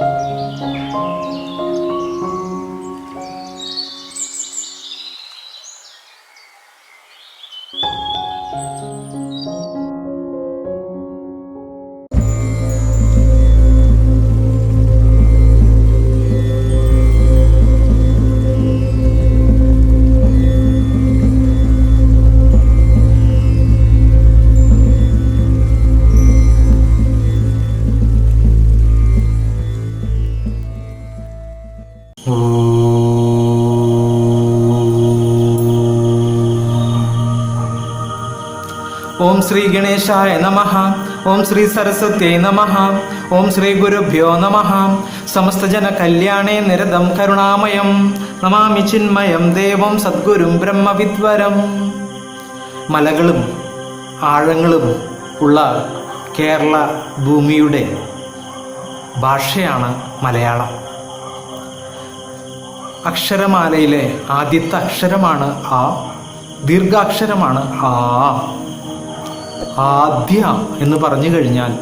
ഓം ശ്രീ ഗണേശായ നമ. ഓം ശ്രീ സരസ്വത്യൈ നമ. ഓം ശ്രീ ഗുരുഭ്യോ നമ. സമസ്തജന കല്യാണേ നിരതം കരുണാമയം. നമാമി ചിന്മയം ദേവം സദ്ഗുരും ബ്രഹ്മവിദ്വരം മലകളും ആഴങ്ങളും ഉള്ള കേരള ഭൂമിയുടെ ഭാഷയാണ് മലയാളം. അക്ഷരമാലയിലെ ആദ്യത്തെ അക്ഷരമാണ് ആ ദീർഘാക്ഷരമാണ് ആ. ആദ്യ എന്ന് പറഞ്ഞു കഴിഞ്ഞാൽ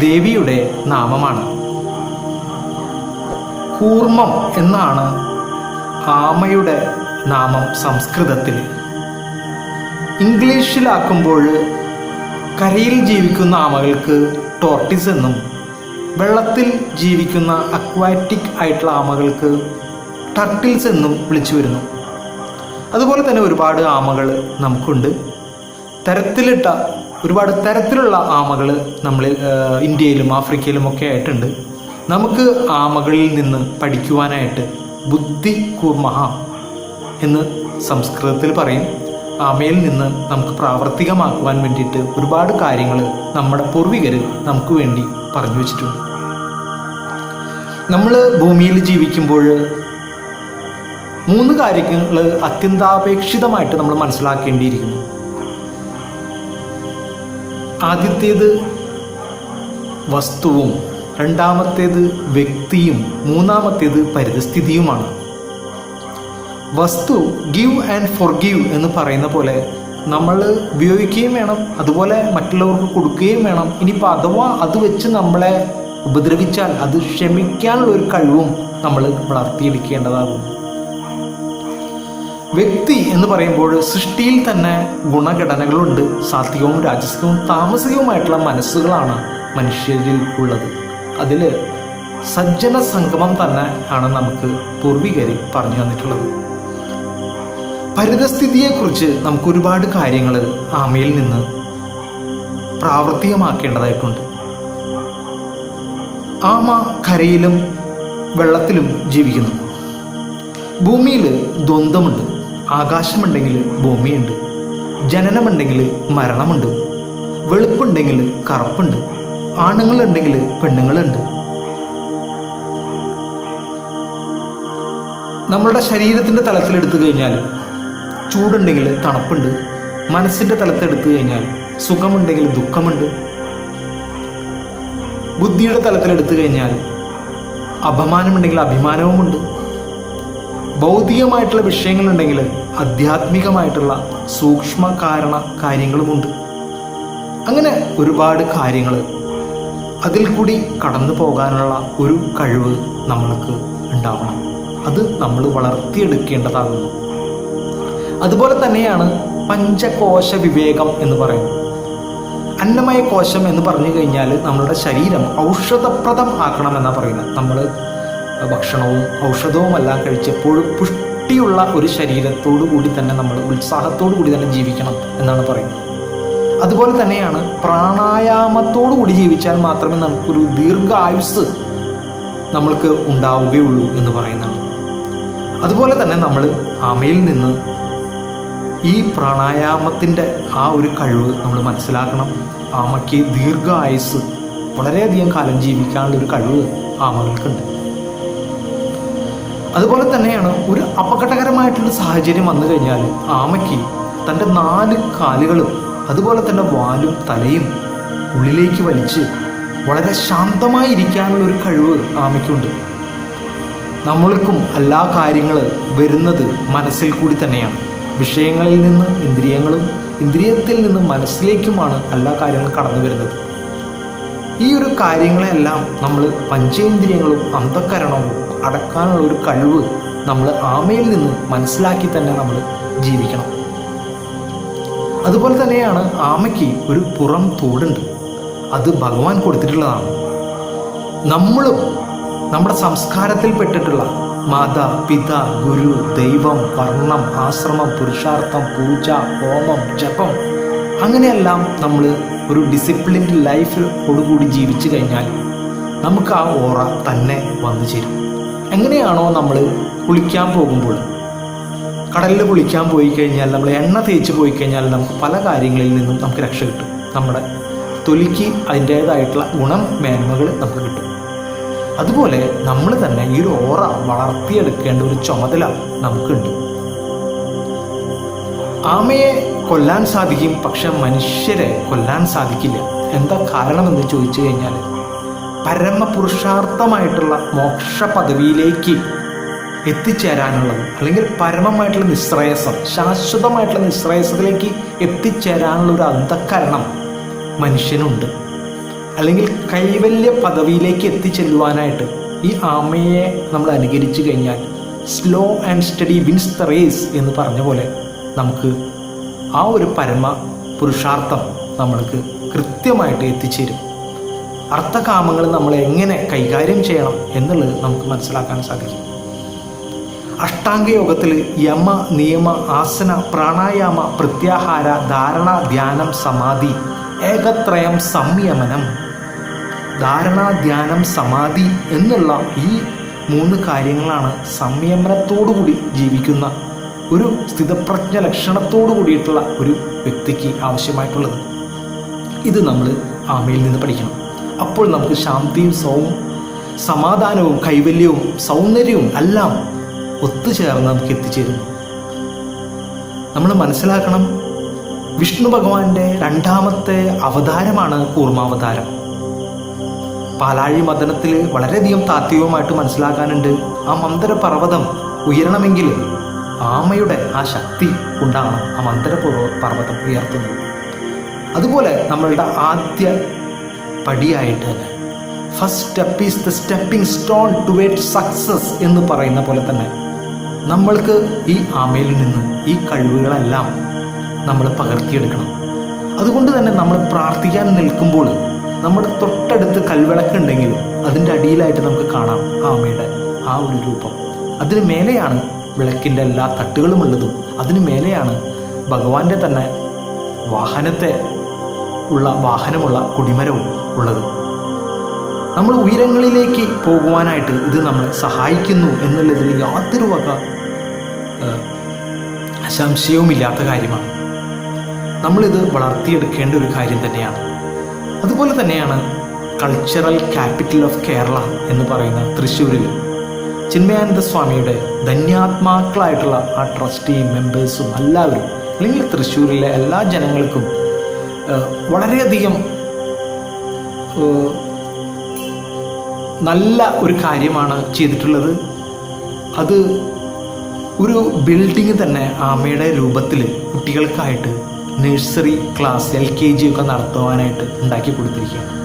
ദേവിയുടെ നാമമാണ്. കൂർമ്മം എന്നാണ് ആമയുടെ നാമം സംസ്കൃതത്തിൽ. ഇംഗ്ലീഷിലാക്കുമ്പോൾ കരയിൽ ജീവിക്കുന്ന ആമകൾക്ക് ടോർട്ടിസ് എന്നും വെള്ളത്തിൽ ജീവിക്കുന്ന അക്വാറ്റിക് ആയിട്ടുള്ള ആമകൾക്ക് ടർട്ടിൽസ് എന്നും വിളിച്ചു വരുന്നു. അതുപോലെ തന്നെ ഒരുപാട് ആമകൾ നമുക്കുണ്ട്. തരത്തിലിട്ട ഒരുപാട് തരത്തിലുള്ള ആമകൾ നമ്മൾ ഇന്ത്യയിലും ആഫ്രിക്കയിലും ഒക്കെ ആയിട്ടുണ്ട്. നമുക്ക് ആമകളിൽ നിന്ന് പഠിക്കുവാനായിട്ട് ബുദ്ധി കൂർമഹ എന്ന് സംസ്കൃതത്തിൽ പറയും. ആമയിൽ നിന്ന് നമുക്ക് പ്രാവർത്തികമാക്കുവാൻ വേണ്ടിയിട്ട് ഒരുപാട് കാര്യങ്ങൾ നമ്മുടെ പൂർവികർ നമുക്ക് വേണ്ടി പറഞ്ഞു വെച്ചിട്ടുണ്ട്. നമ്മൾ ഭൂമിയിൽ ജീവിക്കുമ്പോൾ മൂന്ന് കാര്യങ്ങൾ അത്യന്താപേക്ഷിതമായിട്ട് നമ്മൾ മനസ്സിലാക്കേണ്ടിയിരിക്കുന്നു. ആദ്യത്തേത് വസ്തുവും രണ്ടാമത്തേത് വ്യക്തിയും മൂന്നാമത്തേത് പരിതസ്ഥിതിയുമാണ്. വസ്തു ഗിവ് ആൻഡ് ഫോർ ഗീവ് എന്ന് പറയുന്ന പോലെ നമ്മൾ ഉപയോഗിക്കുകയും വേണം അതുപോലെ മറ്റുള്ളവർക്ക് കൊടുക്കുകയും വേണം. ഇനിയിപ്പോൾ അഥവാ അത് വെച്ച് നമ്മളെ ഉപദ്രവിച്ചാൽ അത് ക്ഷമിക്കാനുള്ള ഒരു കഴിവും നമ്മൾ വളർത്തിയെടുക്കേണ്ടതാകും. വ്യക്തി എന്ന് പറയുമ്പോൾ സൃഷ്ടിയിൽ തന്നെ ഗുണഘടനകളുണ്ട്. സാത്വികവും രാജസികവും താമസികവുമായിട്ടുള്ള മനസ്സുകളാണ് മനുഷ്യരിൽ ഉള്ളത്. അതിൽ സജ്ജന സംഗമം തന്നെ ആണ് നമുക്ക് പൂർവികരെ പറഞ്ഞു തന്നിട്ടുള്ളത്. പരിതസ്ഥിതിയെക്കുറിച്ച് നമുക്ക് ഒരുപാട് കാര്യങ്ങൾ ആമയിൽ നിന്ന് പ്രാവർത്തികമാക്കേണ്ടതായിട്ടുണ്ട്. ആമ കരയിലും വെള്ളത്തിലും ജീവിക്കുന്നു. ഭൂമിയിൽ ദ്വന്ദ്മുണ്ട് ആകാശമുണ്ടെങ്കിൽ ഭൂമിയുണ്ട്. ജനനമുണ്ടെങ്കിൽ മരണമുണ്ട്. വെളുപ്പുണ്ടെങ്കിൽ കറുപ്പുണ്ട്. ആണുങ്ങളുണ്ടെങ്കിൽ പെണ്ണുങ്ങളുണ്ട്. നമ്മളുടെ ശരീരത്തിന്റെ തലത്തിൽ എടുത്തു കഴിഞ്ഞാൽ ചൂടുണ്ടെങ്കിൽ തണുപ്പുണ്ട്. മനസ്സിന്റെ തലത്തിൽ എടുത്തു കഴിഞ്ഞാൽ സുഖമുണ്ടെങ്കിൽ ദുഃഖമുണ്ട്. ബുദ്ധിയുടെ തലത്തിൽ എടുത്തു കഴിഞ്ഞാൽ അപമാനമുണ്ടെങ്കിൽ അഭിമാനവുമുണ്ട്. ഭൗതികമായിട്ടുള്ള വിഷയങ്ങളുണ്ടെങ്കിൽ ആധ്യാത്മികമായിട്ടുള്ള സൂക്ഷ്മ കാരണ കാര്യങ്ങളുമുണ്ട്. അങ്ങനെ ഒരുപാട് കാര്യങ്ങൾ അതിൽ കൂടി കടന്നു പോകാനുള്ള ഒരു കഴിവ് നമ്മൾക്ക് ഉണ്ടാവണം. അത് നമ്മൾ വളർത്തിയെടുക്കേണ്ടതാകുന്നു. അതുപോലെ തന്നെയാണ് പഞ്ചകോശ വിവേകം എന്ന് പറയുന്നത്. അന്നമയ കോശം എന്ന് പറഞ്ഞു കഴിഞ്ഞാൽ നമ്മളുടെ ശരീരം ഔഷധപ്രദം ആക്കണം എന്നാണ് പറയുന്നത്. നമ്മൾ ഭക്ഷണവും ഔഷധവും എല്ലാം കഴിച്ചപ്പോഴും പുഷ്ടിയുള്ള ഒരു ശരീരത്തോടു കൂടി തന്നെ നമ്മൾ ഉത്സാഹത്തോടു കൂടി തന്നെ ജീവിക്കണം എന്നാണ് പറയുന്നത്. അതുപോലെ തന്നെയാണ് പ്രാണായാമത്തോടു കൂടി ജീവിച്ചാൽ മാത്രമേ നമുക്കൊരു ദീർഘായുസ് നമ്മൾക്ക് ഉണ്ടാവുകയുള്ളൂ എന്ന് പറയുന്നതാണ്. അതുപോലെ തന്നെ നമ്മൾ അമയിൽ നിന്ന് ഈ പ്രാണായാമത്തിന്റെ ആ ഒരു കഴിവ് നമ്മൾ മനസ്സിലാക്കണം. ആമയ്ക്ക് ദീർഘായുസ് വളരെയധികം കാലം ജീവിക്കാനുള്ള ഒരു കഴിവ് ആമകൾക്കുണ്ട്. അതുപോലെ തന്നെയാണ് ഒരു അപകടകരമായിട്ടുള്ള സാഹചര്യം വന്നു കഴിഞ്ഞാൽ ആമയ്ക്ക് തന്റെ നാല് കാലുകളും അതുപോലെ തന്നെ വാലും തലയും ഉള്ളിലേക്ക് വലിച്ച് വളരെ ശാന്തമായി ഇരിക്കാനുള്ള ഒരു കഴിവ് ആമയ്ക്കുണ്ട്. നമ്മൾക്കും എല്ലാ കാര്യങ്ങൾ വരുന്നത് മനസ്സിൽ കൂടി തന്നെയാണ്. വിഷയങ്ങളിൽ നിന്ന് ഇന്ദ്രിയങ്ങളും ഇന്ദ്രിയത്തിൽ നിന്ന് മനസ്സിലേക്കുമാണ് എല്ലാ കാര്യങ്ങളും കടന്നു വരുന്നത്. ഈ ഒരു കാര്യങ്ങളെല്ലാം നമ്മൾ പഞ്ചേന്ദ്രിയങ്ങളും അന്ധക്കരണവും അടക്കാനുള്ള ഒരു കഴിവ് നമ്മൾ ആമയിൽ നിന്ന് മനസ്സിലാക്കി തന്നെ നമ്മൾ ജീവിക്കണം. അതുപോലെ തന്നെയാണ് ആമയ്ക്ക് ഒരു പുറം തോടുണ്ട്. അത് ഭഗവാൻ കൊടുത്തിട്ടുള്ളതാണ്. നമ്മളും നമ്മുടെ സംസ്കാരത്തിൽ പെട്ടിട്ടുള്ള മാതാ പിത ഗുരു ദൈവം വർണം ആശ്രമം പുരുഷാർത്ഥം പൂജ ഹോമം ജപം അങ്ങനെയെല്ലാം നമ്മൾ ഒരു ഡിസിപ്ലിൻഡ് ലൈഫോടുകൂടി ജീവിച്ചു കഴിഞ്ഞാൽ നമുക്ക് ആ ഓറ തന്നെ വന്നു ചേരും. എങ്ങനെയാണോ നമ്മൾ കുളിക്കാൻ പോകുമ്പോൾ കടലിൽ കുളിക്കാൻ പോയി കഴിഞ്ഞാൽ നമ്മൾ എണ്ണ തേച്ച് പോയി കഴിഞ്ഞാൽ നമുക്ക് പല കാര്യങ്ങളിൽ നിന്നും നമുക്ക് രക്ഷ കിട്ടും. നമ്മുടെ തൊലിക്ക് അതിന്റേതായിട്ടുള്ള ഗുണം മേന്മകൾ നമുക്ക് കിട്ടും. അതുപോലെ നമ്മൾ തന്നെ ഈ ഒരു ഓറ വളർത്തിയെടുക്കേണ്ട ഒരു ചുമതല നമുക്കുണ്ട്. ആമയെ കൊല്ലാൻ സാധിക്കും പക്ഷെ മനുഷ്യരെ കൊല്ലാൻ സാധിക്കില്ല. എന്താ കാരണമെന്ന് ചോദിച്ചു കഴിഞ്ഞാൽ പരമപുരുഷാർത്ഥമായിട്ടുള്ള മോക്ഷ പദവിയിലേക്ക് എത്തിച്ചേരാനുള്ളത് അല്ലെങ്കിൽ പരമമായിട്ടുള്ള നിശ്രയസം ശാശ്വതമായിട്ടുള്ള നിശ്രയസത്തിലേക്ക് എത്തിച്ചേരാനുള്ള ഒരു അന്ധക്കരണം മനുഷ്യനുണ്ട്. അല്ലെങ്കിൽ കൈവല്യ പദവിയിലേക്ക് എത്തിച്ചെല്ലുവാനായിട്ട് ഈ ആമയെ നമ്മൾ അനുകരിച്ചു കഴിഞ്ഞാൽ slow and steady wins the race എന്ന് പറഞ്ഞ പോലെ നമുക്ക് ആ ഒരു പരമ പുരുഷാർത്ഥം നമ്മൾക്ക് കൃത്യമായിട്ട് എത്തിച്ചേരും. അർത്ഥകാമങ്ങൾ നമ്മൾ എങ്ങനെ കൈകാര്യം ചെയ്യണം എന്നുള്ളത് നമുക്ക് മനസ്സിലാക്കാൻ സാധിക്കും. അഷ്ടാംഗ യോഗത്തിൽ യമ നിയമ ആസന പ്രാണായാമ പ്രത്യാഹാര ധാരണ ധ്യാനം സമാധി ഏകത്രയം സംയമനം ധാരണ ധ്യാനം സമാധി എന്നുള്ള ഈ മൂന്ന് കാര്യങ്ങളാണ് സംയമനത്തോടുകൂടി ജീവിക്കുന്ന ഒരു സ്ഥിതപ്രജ്ഞ ലക്ഷണത്തോടു കൂടിയിട്ടുള്ള ഒരു വ്യക്തിക്ക് ആവശ്യമായിട്ടുള്ളത്. ഇത് നമ്മൾ ആമയിൽ നിന്ന് പഠിക്കണം. അപ്പോൾ നമുക്ക് ശാന്തിയും സൗ സമാധാനവും കൈവല്യവും സൗന്ദര്യവും എല്ലാം ഒത്തുചേർന്ന് നമുക്ക് എത്തിച്ചേരുന്നു നമ്മൾ മനസ്സിലാക്കണം വിഷ്ണു ഭഗവാന്റെ രണ്ടാമത്തെ അവതാരമാണ് കൂർമാവതാരം. പാലാഴി മദനത്തിൽ വളരെയധികം താത്വികമായിട്ട് മനസ്സിലാക്കാനുണ്ട്. ആ മന്ദര പർവതം ഉയരണമെങ്കിൽ ആമയുടെ ആ ശക്തി കൊണ്ടാണ് ആ മന്ദര പർവ- പർവതം ഉയർത്തുന്നത്. അതുപോലെ നമ്മളുടെ ആദ്യ പടിയായിട്ട് തന്നെ first step is the stepping stone to വേറ്റ് സക്സസ് എന്ന് പറയുന്ന പോലെ തന്നെ നമ്മൾക്ക് ഈ ആമയിൽ നിന്ന് ഈ കഴിവുകളെല്ലാം നമ്മൾ പകർത്തിയെടുക്കണം. അതുകൊണ്ട് തന്നെ നമ്മൾ പ്രാർത്ഥിക്കാൻ നിൽക്കുമ്പോൾ നമ്മുടെ തൊട്ടടുത്ത് കൽവിളക്കുണ്ടെങ്കിൽ അതിന്റെ അടിയിലായിട്ട് നമുക്ക് കാണാം ആമയുടെ ആ ഒരു രൂപം. അതിന് മേലെയാണ് വിളക്കിന്റെ എല്ലാ തട്ടുകളുമുള്ളതും അതിന് മേലെയാണ്. ഭഗവാന്റെ തന്നെ വാഹനത്തെ ഉള്ള വാഹനമുള്ള കുടിമരവും ഉള്ളത്. നമ്മൾ ഉയരങ്ങളിലേക്ക് പോകുവാനായിട്ട് ഇത് നമ്മളെ സഹായിക്കുന്നു എന്നുള്ളതിൽ യാതൊരു വക സംശയവുമില്ലാത്ത കാര്യമാണ്. നമ്മളിത് വളർത്തിയെടുക്കേണ്ട ഒരു കാര്യം തന്നെയാണ്. അതുപോലെ തന്നെയാണ് കൾച്ചറൽ ക്യാപിറ്റൽ ഓഫ് കേരള എന്ന് പറയുന്ന തൃശ്ശൂരിൽ ചിന്മയാനന്ദ സ്വാമിയുടെ ധന്യാത്മാക്കളായിട്ടുള്ള ആ ട്രസ്റ്റി മെമ്പേഴ്സും എല്ലാവരും അല്ലെങ്കിൽ തൃശ്ശൂരിലെ എല്ലാ ജനങ്ങൾക്കും വളരെയധികം നല്ല ഒരു കാര്യമാണ് ചെയ്തിട്ടുള്ളത്. അത് ഒരു ബിൽഡിംഗ് തന്നെ ആമയുടെ രൂപത്തിൽ കുട്ടികൾക്കായിട്ട് nursery class L K G ഒക്കെ നടത്തുവാനായിട്ട് ഉണ്ടാക്കി കൊടുത്തിരിക്കുകയാണ്.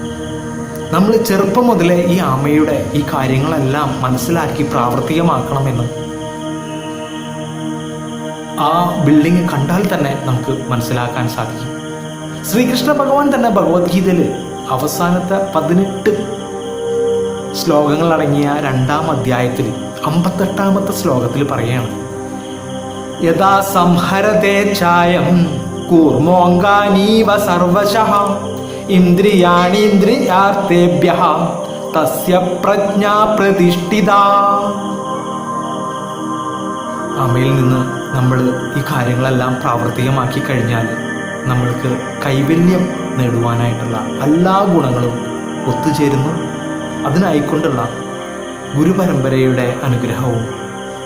നമ്മൾ ചെറുപ്പം മുതലേ ഈ അമ്മയുടെ ഈ കാര്യങ്ങളെല്ലാം മനസ്സിലാക്കി പ്രാവർത്തികമാക്കണമെന്ന് ആ ബിൽഡിംഗ് കണ്ടാൽ തന്നെ നമുക്ക് മനസ്സിലാക്കാൻ സാധിക്കും. ശ്രീകൃഷ്ണ ഭഗവാൻ തന്നെ ഭഗവത്ഗീതയിൽ അവസാനത്തെ പതിനെട്ട് ശ്ലോകങ്ങൾ അടങ്ങിയ രണ്ടാം അധ്യായത്തിൽ അമ്പത്തെട്ടാമത്തെ ശ്ലോകത്തിൽ പറയാണ് യഥാ സംഹരതേ ചായം കൂർമോങ്കാനീവ സർവശഃ ഇന്ദ്രിയാണീന്ദ്രിയാർത്ഥേഭ്യ തസ്യ പ്രജ്ഞാ പ്രതിഷ്ഠിത. അമ്മയിൽ നിന്ന് നമ്മൾ ഈ കാര്യങ്ങളെല്ലാം പ്രാവർത്തികമാക്കി കഴിഞ്ഞാൽ നമ്മൾക്ക് കൈവല്യം നേടുവാനായിട്ടുള്ള എല്ലാ ഗുണങ്ങളും ഒത്തുചേരുന്നു. അതിനായിക്കൊണ്ടുള്ള ഗുരുപരമ്പരയുടെ അനുഗ്രഹവും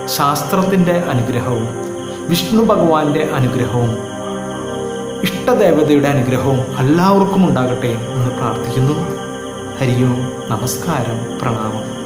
ശാസ്ത്രത്തിന്റെ അനുഗ്രഹവും വിഷ്ണു ഭഗവാന്റെ അനുഗ്രഹവും ഇഷ്ടദേവതയുടെ അനുഗ്രഹവും എല്ലാവർക്കും ഉണ്ടാകട്ടെ എന്ന് പ്രാർത്ഥിക്കുന്നു. ഹരിയോ നമസ്കാരം പ്രണാമം.